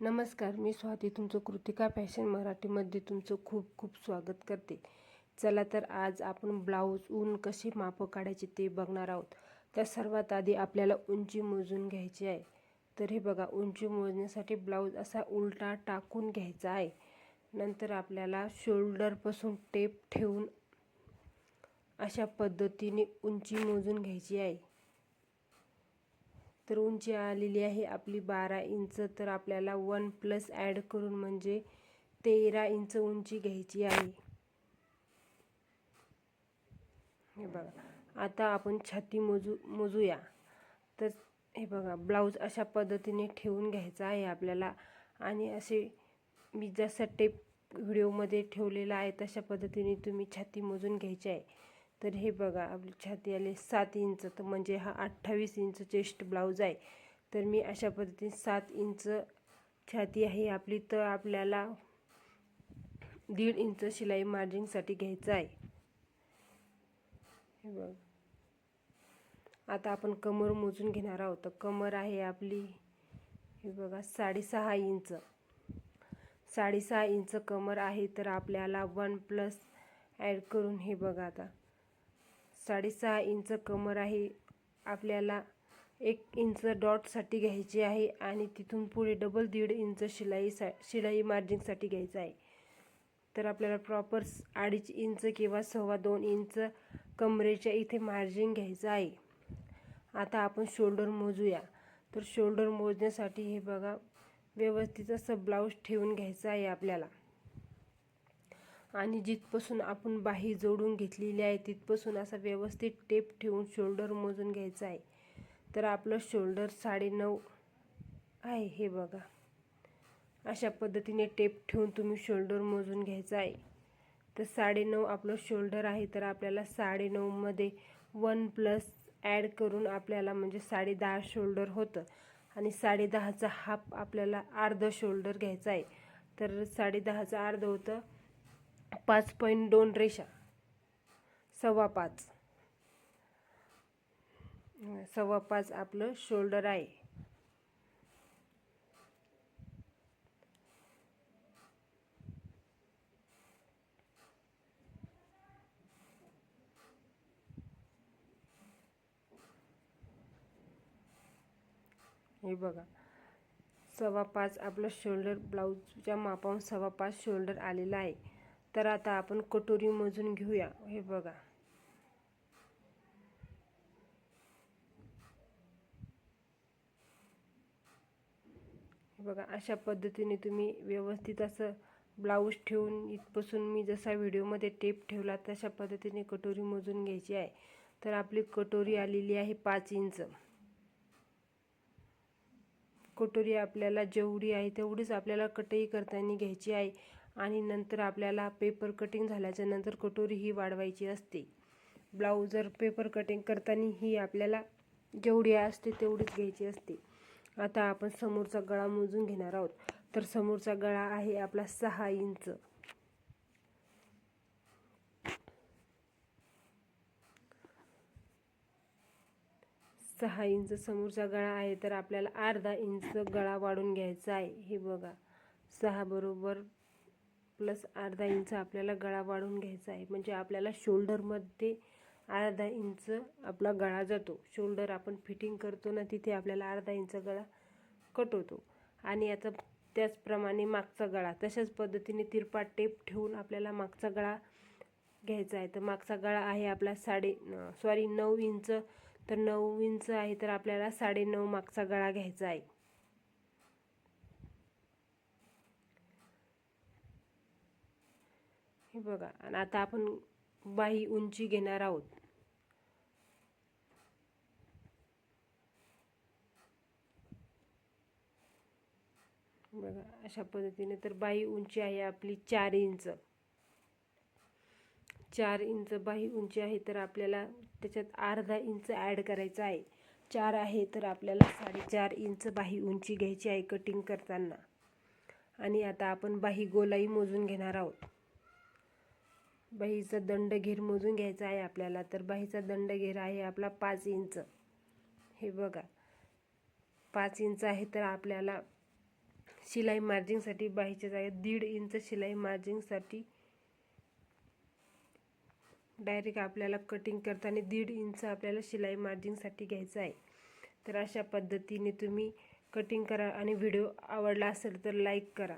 नमस्कार मी स्वाती. तुमचं कृतिका फॅशन मराठीमध्ये तुमचं खूप खूप स्वागत करते. चला तर आज आपण ब्लाऊज ऊन कशी मापं काढायची ते बघणार आहोत. तर सर्वात आधी आपल्याला उंची मोजून घ्यायची आहे. तर हे बघा उंची मोजण्यासाठी ब्लाऊज असा उलटा टाकून घ्यायचा आहे. नंतर आपल्याला शोल्डरपासून टेप ठेवून अशा पद्धतीने उंची मोजून घ्यायची आहे. तर उंची आलेली आहे. आपली बारा इंच तर आपल्याला वन प्लस ॲड करून म्हणजे तेरा इंच उंची घ्यायची आहे. हे बघा. आता आपण छाती मोजू मोजूया. तर हे बघा ब्लाऊज अशा पद्धतीने ठेवून घ्यायचा आहे आपल्याला. आणि असे मी जसं टेप व्हिडिओमध्ये ठेवलेला आहे तशा पद्धतीने तुम्ही छाती मोजून घ्यायची आहे. तर हे बघा आपली छाती आले सात इंच. तर म्हणजे हा अठ्ठावीस इंच चेस्ट ब्लाऊज आहे. तर मी अशा पद्धतीने सात इंच छाती आहे. आपली तर आपल्याला दीड इंच शिलाई मार्जिंगसाठी घ्यायचं आहे. हे बघ. आता आपण कमर मोजून घेणार आहोत. तर कमर आहे आपली हे बघा साडेसहा इंच. साडेसहा इंच कमर आहे. तर आपल्याला वन प्लस ॲड करून हे बघा आता. साडेसहा इंच कमर आहे. आपल्याला एक इंच डॉटसाठी घ्यायची आहे आणि तिथून पुढे डबल दीड इंच शिलाई सा शिलाई मार्जिंगसाठी घ्यायचं आहे. तर आपल्याला प्रॉपर अडीच इंच किंवा सव्वा दोन इंच कमरेच्या इथे मार्जिन घ्यायचं आहे. आता आपण शोल्डर मोजूया. तर शोल्डर मोजण्यासाठी हे बघा व्यवस्थित असं ब्लाऊज ठेवून घ्यायचं आहे आपल्याला. आणि जिथपासून आपण बाही जोडून घेतलेली आहे तिथपासून असा व्यवस्थित टेप ठेवून शोल्डर मोजून घ्यायचं आहे. तर आपलं शोल्डर साडेनऊ आहे हे बघा. अशा पद्धतीने टेप ठेवून तुम्ही शोल्डर मोजून घ्यायचं आहे. तर साडेनऊ आपलं शोल्डर आहे तर आपल्याला साडेनऊमध्ये वन प्लस ॲड करून आपल्याला म्हणजे साडे दहा शोल्डर होतं. आणि साडे दहाचा हाफ आपल्याला अर्ध शोल्डर घ्यायचा आहे. तर साडे दहाचं अर्ध होतं. पाच पॉईंट दोन रेषा. सव्वा पाच. सव्वा पाच आपलं शोल्डर आहे. हे बघा. सव्वा पाच आपलं शोल्डर ब्लाऊजच्या मापाहून सव्वा पाच शोल्डर आलेला आहे. तर आता आपण कटोरी मोजून घेऊया. हे बघा. हे बघा अशा पद्धतीने तुम्ही व्यवस्थित असं ब्लाऊज ठेवून इथपासून मी जसा व्हिडिओमध्ये टेप ठेवला तशा पद्धतीने कटोरी मोजून घ्यायची आहे. तर आपली कटोरी आलेली आहे पाच इंच. कटोरी आपल्याला जेवढी आहे तेवढीच आपल्याला कटई करताना घ्यायची आहे. आणि नंतर आपल्याला पेपर कटिंग झाल्याच्यानंतर कटोरी ही वाढवायची असते. ब्लाऊज जर पेपर कटिंग करताना ही आपल्याला जेवढी असते तेवढीच घ्यायची असते. आता आपण समोरचा गळा मोजून घेणार आहोत. तर समोरचा गळा आहे आपला सहा इंच. सहा इंच समोरचा गळा आहे तर आपल्याला अर्धा इंच गळा वाढून घ्यायचा आहे. हे बघा. सहा बरोबर प्लस अर्धा इंच आपल्याला गळा वाढून घ्यायचा आहे. म्हणजे आपल्याला शोल्डरमध्ये अर्धा इंच आपला गळा जातो. शोल्डर आपण फिटिंग करतो ना तिथे आपल्याला अर्धा इंच गळा कट होतो आणि याचा त्याचप्रमाणे मागचा गळा. तशाच पद्धतीने तिरपा टेप ठेवून आपल्याला मागचा गळा घ्यायचा आहे. तर मागचा गळा आहे आपला साडे सॉरी नऊ इंच. तर नऊ इंच आहे तर आपल्याला साडेनऊ मागचा गळा घ्यायचा आहे. हे बघा. आणि आता आपण बाही उंची घेणार आहोत. बघा अशा पद्धतीने तर बाही उंची आहे आपली चार इंच. चार इंच बाही उंची आहे तर आपल्याला त्याच्यात अर्धा इंच ॲड करायचा आहे. चार आहे तर आपल्याला साडेचार इंच बाही उंची घ्यायची आहे कटिंग करताना. आणि आता आपण बाही गोलाई मोजून घेणार आहोत. बाहीचा दंड घेर मोजून घ्यायचा आहे आपल्याला तर बाहीचा दंड घेर आहे आपला पाच इंच. हे बघा पाच इंच आहे तर आपल्याला शिलाई मार्जिंगसाठी बाहीच्या जागेत दीड इंच शिलाई मार्जिंगसाठी डायरेक्ट आपल्याला कटिंग करताना दीड इंच आपल्याला शिलाई मार्जिंगसाठी घ्यायचं आहे. तर अशा पद्धतीने तुम्ही कटिंग करा आणि व्हिडिओ आवडला असेल तर लाईक करा.